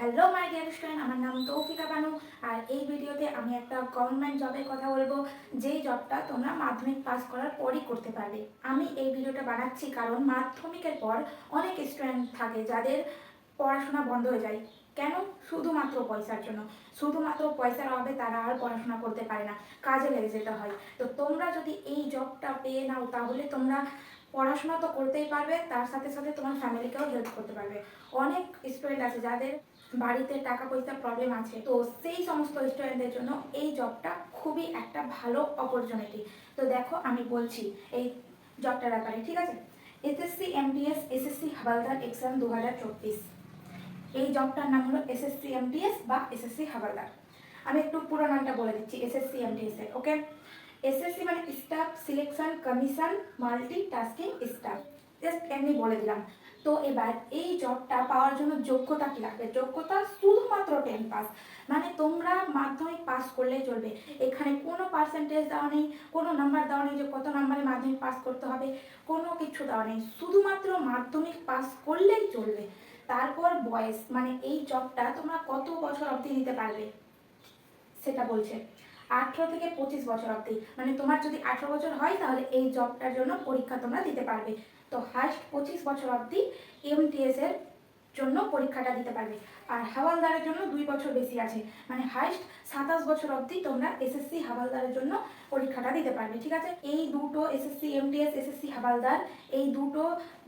Hello my dear student আমার নাম তৌফিকা বানু। আর এই ভিডিওতে আমি একটা গভর্নমেন্ট জবের কথা বলব। যেই জবটা তোমরা মাধ্যমিক পাস করার পরই করতে পারবে। আমি এই ভিডিওটা বানাচ্ছি কারণ মাধ্যমিকের পর অনেক স্টুডেন্ট থাকে যাদের পড়াশোনা বন্ধ হয়ে যায়। কেন? শুধুমাত্র পয়সার জন্য। শুধুমাত্র পয়সার অভাবে তারা আর পড়াশোনা করতে পারে না। কাজে লেগে যেতে হয়। তো তোমরা যদি এই জবটা পেয়ে নাও, তাহলে তোমরা পড়াশোনা তো করতেই পারবে, তার সাথে সাথে তোমার ফ্যামিলিকেও হেল্প করতে পারবে। অনেক স্টুডেন্ট আছে যাদের বাড়িতে টাকা পয়সার প্রবলেম আছে। তো সেই সমস্ত স্টুডেন্টদের জন্য এই জবটা খুবই একটা ভালো অপরচুনিটি তো দেখো, আমি বলছি এই জবটার ব্যাপারে, ঠিক আছে? SSC MTS SSC Havaldar exam দু হাজার চব্বিশ। এই জবটার নাম হলো এসএসসি এমটিএস বা এসএসসি হাবালদার আমি একটু পুরো নামটা বলে দিচ্ছি এসএসসি এমটিএস এর ওকে এসএসসি মানে staff selection commission multi tasking staff just এমনি বলে দিলাম। তো এবার এই জবটা পাওয়ার জন্য যোগ্যতা কী লাগবে? যোগ্যতা শুধুমাত্র টেন পাস মানে তোমরা মাধ্যমিক পাস করলেই চলবে। এখানে কোনো পার্সেন্টেজ দেওয়া নেই, কোনো নাম্বার দেওয়া নেই যে কত নাম্বারে মাধ্যমিক পাস করতে হবে, কোনো কিছু দেওয়া নেই। শুধুমাত্র মাধ্যমিক পাস করলেই চলবে। তারপর বয়স মানে এই জবটা তোমরা কত বছর অবধি নিতে পারবে? সেটা বলছে। আঠেরো থেকে পঁচিশ বছর অবধি। মানে তোমার যদি আঠেরো বছর হয়, তাহলে এই জবটার জন্য পরীক্ষা তোমরা দিতে পারবে। তো ফার্স্ট পঁচিশ বছর অবধি এমটিএস এর জন্য পরীক্ষাটা দিতে পারবে। আর হাওয়ালদারের জন্য দুই বছর বেশি আছে। মানে হাইস্ট সাতাশ বছর অবধি তোমরা এসএসসি হাওয়ালদারের জন্য পরীক্ষাটা দিতে পারবে, ঠিক আছে? এই দুটো এসএসসি এমটিএস এসএসসি হাওয়ালদার, এই দুটো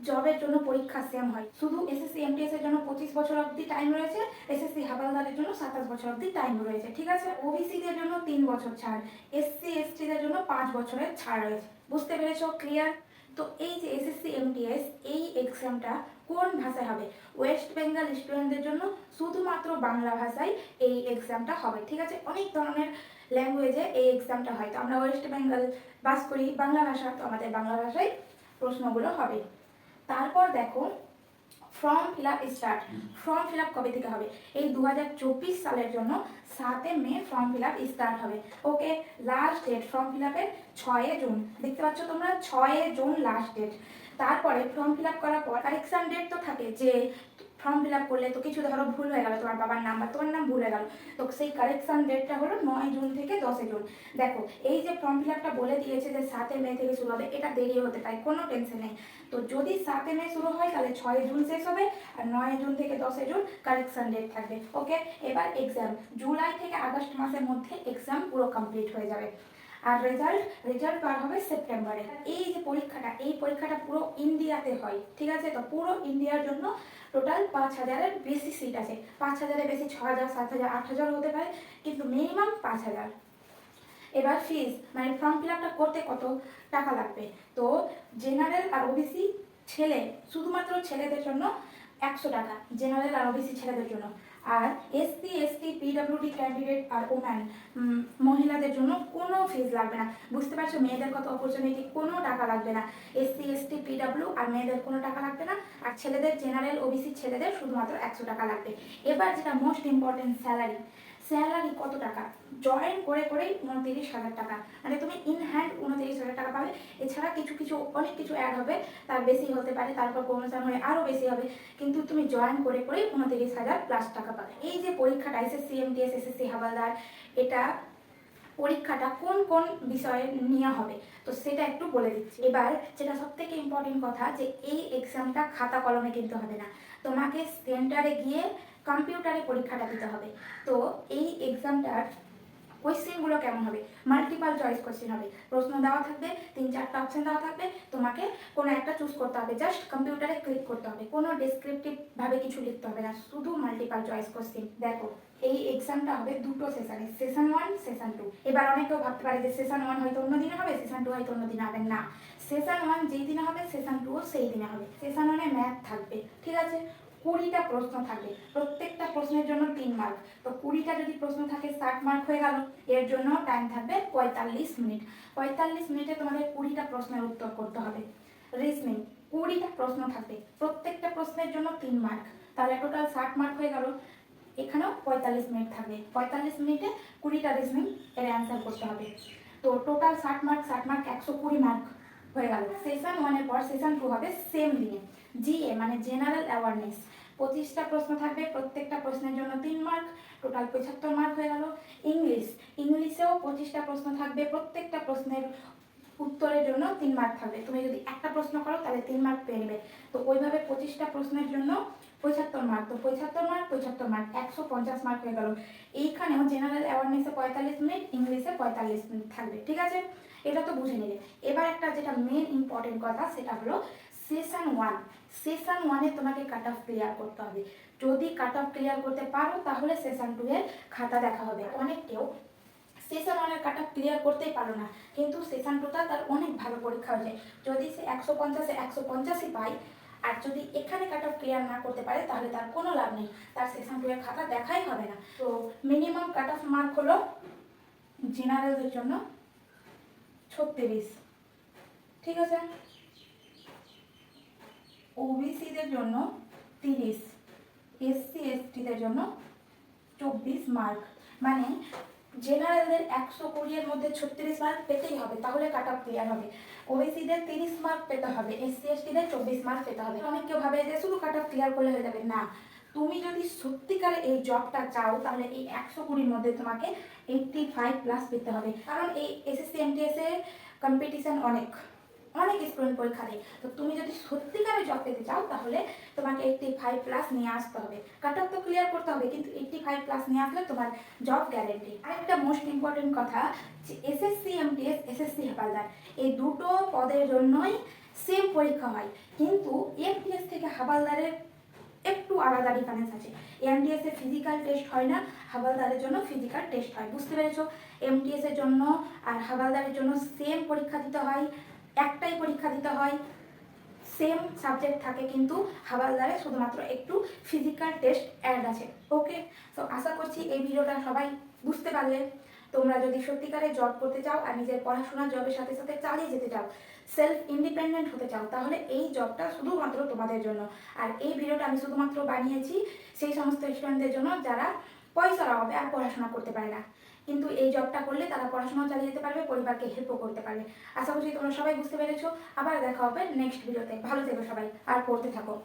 জবের জন্য পরীক্ষা সেম হয়। শুধু এসএসসি এমটিএস এর জন্য পঁচিশ বছর অবধি টাইম রয়েছে এসএসসি হাওয়ালদারের জন্য সাতাশ বছর অবধি টাইম রয়েছে, ঠিক আছে? ওবিসিদের জন্য তিন বছর ছাড় এসসি এসটিদের জন্য পাঁচ বছরের ছাড় রয়েছে। বুঝতে পেরেছ? ক্লিয়ার তো এই যে এসএসসি এমটিএস এই এক্সামটা কোন ভাষায় হবে? ওয়েস্ট বেঙ্গল স্টুডেন্টদের জন্য শুধুমাত্র বাংলা ভাষায় এই এক্সামটা হবে। ঠিক আছে? অনেক ধরনের ল্যাঙ্গুয়েজে এই এক্সামটা হয়। তো আমরা ওয়েস্ট বেঙ্গল বাস করি। বাংলা ভাষা, তো আমাদের বাংলা ভাষায় প্রশ্নগুলো হবে। তারপর দেখো form fill up start form fill up কবে থেকে হবে? এই দু হাজার চব্বিশ সালের জন্য সাতে May form fill up start হবে। Okay last date form fill আপের ছয়ে জুন। দেখতে পাচ্ছ তোমরা? ছয়ে জুন লাস্ট ডেট তারপরে ফর্ম ফিল আপ করার পর কারেকশান ডেট তো থাকে যে ফর্ম ফিল আপ করলে তো কিছু ধরো ভুল হয়ে গেল, তোমার বাবার নাম্বার, তোমার নাম ভুল হয়ে গেল। তো সেই কারেকশন ডেটটা হলো নয় জুন থেকে দশে জুন। দেখো, এই যে ফর্ম ফিল আপটা বলে দিয়েছে যে সাতে মে থেকে শুরু হবে, এটা দেরি হতে পারে, কোনো টেনশন নেই। তো যদি সাতে মে শুরু হয়, তাহলে ছয় জুন শেষ হবে আর নয় জুন থেকে দশে জুন কারেকশন ডেট থাকবে ওকে এবার এক্সাম জুলাই থেকে আগস্ট মাসের মধ্যে এক্সাম পুরো কমপ্লিট হয়ে যাবে। আর রেজাল্ট রেজাল্ট বার হবে সেপ্টেম্বরে এই যে পরীক্ষাটা, এই পরীক্ষাটা পুরো ইন্ডিয়াতে হয়, ঠিক আছে? তো পুরো ইন্ডিয়ার জন্য টোটাল পাঁচ হাজারের বেশি সিট আছে। পাঁচ হাজারের বেশি ছ হাজার, সাত হাজার, আট হাজার হতে পারে, কিন্তু মিনিমাম পাঁচ হাজার। এবার ফিজ মানে ফর্ম ফিল আপটা করতে কত টাকা লাগবে? তো জেনারেল আর ওবিসি ছেলে, শুধুমাত্র ছেলেদের জন্য একশো টাকা জেনারেল আর ওবিসি ছেলেদের জন্য। আর এসসি এসটি পিডব্লিউডি ক্যান্ডিডেট আর ওম্যান মহিলাদের জন্য কোনো ফিজ লাগবে না। বুঝতে পারছ? মেয়েদের কত অপরচুনিটি কোনো টাকা লাগবে না। এসসি এসটি পিডব্লিউ আর মেয়েদের কোনো টাকা লাগবে না। আর ছেলেদের জেনারেল ওবিসি ছেলেদের শুধুমাত্র একশো টাকা লাগবে। এবার যেটা মোস্ট ইম্পর্টেন্ট স্যালারি স্যালারি কত টাকা? জয়েন করে করেই উনতিরিশ হাজার টাকা। মানে তুমি ইন হ্যান্ড উনতিরিশ হাজার টাকা পাবে। এছাড়া কিছু কিছু, অনেক কিছু অ্যাড হবে। তার বেশি হতে পারে, তারপর প্রমোশন হয়ে আরও বেশি হবে। কিন্তু তুমি জয়েন করে করেই উনতিরিশ হাজার প্লাস টাকা পাবে। এই যে পরীক্ষাটা এসএসসি এমটিএস এসএসসি হাবালদার, এটা পরীক্ষাটা কোন কোন বিষয়ে নেওয়া হবে? তো সেটা একটু বলে দিচ্ছি। এবার যেটা সব থেকে ইম্পর্টেন্ট কথা যে এই এক্সামটা খাতা কলমে কিনতে হবে না। তোমাকে সেন্টারে গিয়ে কম্পিউটারে পরীক্ষাটা দিতে হবে। তো এই এক্সামটার কোয়েশ্চেনগুলো কেমন হবে? মাল্টিপাল চয়েস কোয়েশ্চেন হবে। প্রশ্ন দেওয়া থাকবে, তিন চারটা অপশন দেওয়া থাকবে, তোমাকে কোনো একটা চুজ করতে হবে। জাস্ট কম্পিউটারে ক্লিক করতে হবে। কোনো ডেসক্রিপটিভ ভাবে কিছু লিখতে হবে না। শুধু মাল্টিপাল চয়েস কোয়েশ্চেন দেখো, এই এক্সামটা হবে দুটো সেশনে সেশন ওয়ান সেশন টু এবার অনেকেও ভাবতে পারে যে সেশন ওয়ান হয়তো অন্য দিনে হবে সেশন টু হয়তো অন্য দিনে হবে। না। সেশন ওয়ান যেই দিনে হবে সেশন টুও সেই দিনে হবে। সেশন ওয়ানে ম্যাথ থাকবে। ঠিক আছে? কুড়িটা প্রশ্ন থাকবে প্রত্যেকটা প্রশ্নের জন্য তিন মার্ক তো কুড়িটা যদি প্রশ্ন থাকে, ষাট মার্ক হয়ে গেল। এর জন্য টাইম থাকবে পঁয়তাল্লিশ মিনিট পঁয়তাল্লিশ মিনিটে তোমাদের কুড়িটা প্রশ্নের উত্তর করতে হবে। রিজনিং কুড়িটা প্রশ্ন থাকবে। প্রত্যেকটা প্রশ্নের জন্য তিন মার্ক তাহলে টোটাল ষাট মার্ক হয়ে গেল। এখানেও পঁয়তাল্লিশ মিনিট থাকবে। পঁয়তাল্লিশ মিনিটে কুড়িটা রিজনিং এর অ্যান্সার করতে হবে। তো টোটাল ষাট মার্ক ষাট মার্ক একশো কুড়ি মার্ক হয়ে গেল। সেশন ওয়ানের পর সেশন টু হবে সেম দিনে। জিএ মানে জেনারেল অ্যাওয়ারনেস পঁচিশটা প্রশ্ন থাকবে, প্রত্যেকটা প্রশ্নের জন্য তিন মার্ক টোটাল পঁচাত্তর মার্ক হয়ে গেল। ইংলিশ ইংলিশেও পঁচিশটা প্রশ্ন থাকবে, প্রত্যেকটা প্রশ্নের উত্তরের জন্য তিন মার্ক থাকবে। তুমি যদি একটা প্রশ্ন করো, তাহলে তিন মার্ক পেয়ে নেবে। তো ওইভাবে পঁচিশটা প্রশ্নের জন্য পঁচাত্তর মার্ক তো পঁচাত্তর মার্ক পঁচাত্তর মার্ক একশো পঞ্চাশ মার্ক হয়ে গেল। এইখানেও জেনারেল অ্যাওয়ারনেসে পঁয়তাল্লিশ মিনিট ইংলিশে পঁয়তাল্লিশ মিনিট থাকবে। ঠিক আছে? এটা তো বুঝে নিলে। এবার একটা যেটা মেন ইম্পর্টেন্ট কথা, সেটা হলো সেশন ওয়ান সেশন ওয়ানে তোমাকে কাট অফ ক্লিয়ার করতে হবে। যদি কাট অফ ক্লিয়ার করতে পারো, তাহলে সেশন টু এর খাতা দেখা হবে। অনেক কেউ সেশন ওয়ানের কাট অফ ক্লিয়ার করতেই পারো না। কিন্তু সেশন টুটা তার অনেক ভালো পরীক্ষা হয়ে যায় যদি সে একশো পঞ্চাশে একশো পঞ্চাশই পায়, আর যদি এখানে কাট অফ ক্লিয়ার না করতে পারে, তাহলে তার কোনো লাভ নেই। তার সেশন টু এর খাতা দেখাই হবে না। তো মিনিমাম কাট অফ মার্ক হলো জেনারেলদের জন্য ছত্রিশ। ঠিক আছে? ওবিসিদের জন্য তিরিশ এসসি এসটিদের জন্য চব্বিশ মার্ক মানে জেনারেলদের একশো কুড়ির মধ্যে ছত্রিশ মার্ক পেতেই হবে, তাহলে কাট অফ ক্লিয়ার হবে। ওবিসিদের তিরিশ মার্ক পেতে হবে এসসি এসটিদের চব্বিশ মার্ক পেতে হবে। অনেক কেউ ভাবে যে শুধু কাট অফ ক্লিয়ার করলে হয়ে যাবে। না, তুমি যদি সত্যিকারে এই জবটা চাও, তাহলে এই একশো কুড়ির মধ্যে তোমাকে এইটটি ফাইভ প্লাস পেতে হবে। কারণ এই এসএসসি এমটিএস এর কম্পিটিশন অনেক। অনেক স্টুডেন্ট পরীক্ষা দেয়। তো তুমি যদি সত্যিকারে জব পেতে চাও, তাহলে তোমাকে এইটটি ফাইভ প্লাস নিয়ে আসতে হবে। কাট অফ তো ক্লিয়ার করতে হবে, কিন্তু এইটটি ফাইভ প্লাস নিয়ে আসলে তোমার জব গ্যারেন্টি আরেকটা মোস্ট ইম্পর্টেন্ট কথা, যে এসএসসি এমটিএস এসএসসি হাবালদার এই দুটো পদের জন্যই সেম পরীক্ষা হয়। কিন্তু এমটিএস থেকে হাবালদারের একটু আলাদা ডিফারেন্স আছে। এমটিএস ফিজিক্যাল টেস্ট হয় না হাবালদারের জন্য ফিজিক্যাল টেস্ট হয়। বুঝতে পেরেছ? এমটিএস এর জন্য আর হাবালদারের জন্য সেম পরীক্ষা দিতে হয়। একটাই পরীক্ষা দিতে হয়। সেম সাবজেক্ট থাকে কিন্তু হাবালদারে শুধুমাত্র একটু ফিজিক্যাল টেস্ট অ্যাড আছে। ওকে তো আশা করছি এই ভিডিওটা সবাই বুঝতে পারলে। তোমরা যদি সত্যিকারে জব করতে চাও আর নিজের পড়াশোনা জবের সাথে সাথে চালিয়ে যেতে চাও সেলফ ইন্ডিপেন্ডেন্ট হতে চাও, তাহলে এই জবটা শুধুমাত্র তোমাদের জন্য। আর এই ভিডিওটা আমি শুধুমাত্র বানিয়েছি সেই সমস্ত স্টুডেন্টদের জন্য যারা পয়সার অভাবে আর পড়াশোনা করতে পারে না। কিন্তু এই জবটা করলে তারা পড়াশোনাও চালিয়ে যেতে পারবে, পরিবারকে হেল্পও করতে পারবে। আশা করছি তোমরা সবাই বুঝতে পেরেছ। আবার দেখা হবে নেক্সট ভিডিওতে ভালো থেকো সবাই, আর পড়তে থাকো।